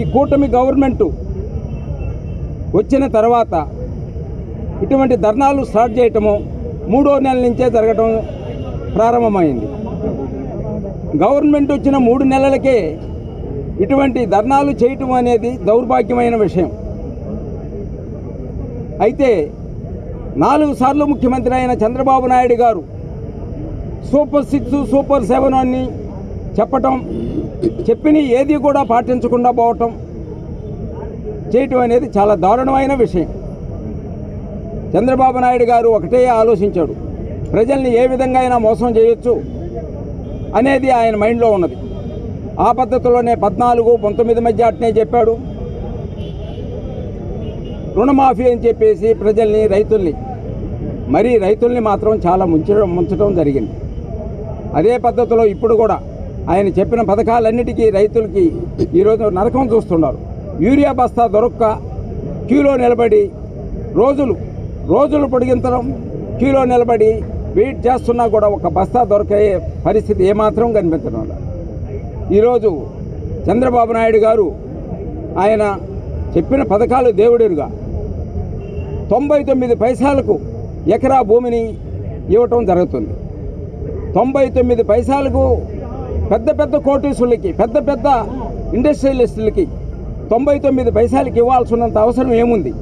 ఈ కూటమి గవర్నమెంటు వచ్చిన తర్వాత ఇటువంటి ధర్నాలు స్టార్ట్ చేయటము మూడో నెల నుంచే జరగటం ప్రారంభమైంది. గవర్నమెంట్ వచ్చిన మూడు నెలలకే ఇటువంటి ధర్నాలు చేయటం అనేది దౌర్భాగ్యమైన విషయం. అయితే నాలుగు సార్లు ముఖ్యమంత్రి అయిన చంద్రబాబు నాయుడు గారు సూపర్ సిక్స్ సూపర్ సెవెన్ అని చెప్పటం చెప్పిన ఏది కూడా పాటించకుండా పోవటం చేయటం అనేది చాలా దారుణమైన విషయం. చంద్రబాబు నాయుడు గారు ఒకటే ఆలోచించాడు ప్రజల్ని ఏ విధంగా అయినా మోసం చేయొచ్చు అనేది ఆయన మైండ్లో ఉన్నది. ఆ పద్ధతిలోనే పద్నాలుగు పంతొమ్మిది మధ్య అట్నే చెప్పాడు. రుణమాఫీ అని చెప్పేసి ప్రజల్ని రైతుల్ని మరి రైతుల్ని మాత్రం చాలా ముంచడం ముంచడం జరిగింది. అదే పద్ధతిలో ఇప్పుడు కూడా ఆయన చెప్పిన పథకాలన్నిటికీ రైతులకి ఈరోజు నరకం చూస్తున్నారు. యూరియా బస్తా దొరక్క క్యూలో నిలబడి రోజులు రోజులు పొడిగించడం క్యూలో నిలబడి వెయిట్ చేస్తున్నా కూడా ఒక బస్తా దొరికే పరిస్థితి ఏమాత్రం కనిపించడం లేదు. ఈరోజు చంద్రబాబు నాయుడు గారు ఆయన చెప్పిన పథకాలు దేవుడిరుగా. తొంభై తొమ్మిది పైసలకు ఎకరా భూమిని ఇవ్వటం జరుగుతుంది. తొంభై తొమ్మిది పైసలకు పెద్ద పెద్ద కోటీసులకి పెద్ద పెద్ద ఇండస్ట్రియలిస్టులకి తొంభై తొమ్మిది పైసలకి ఇవ్వాల్సినంత అవసరం ఏముంది?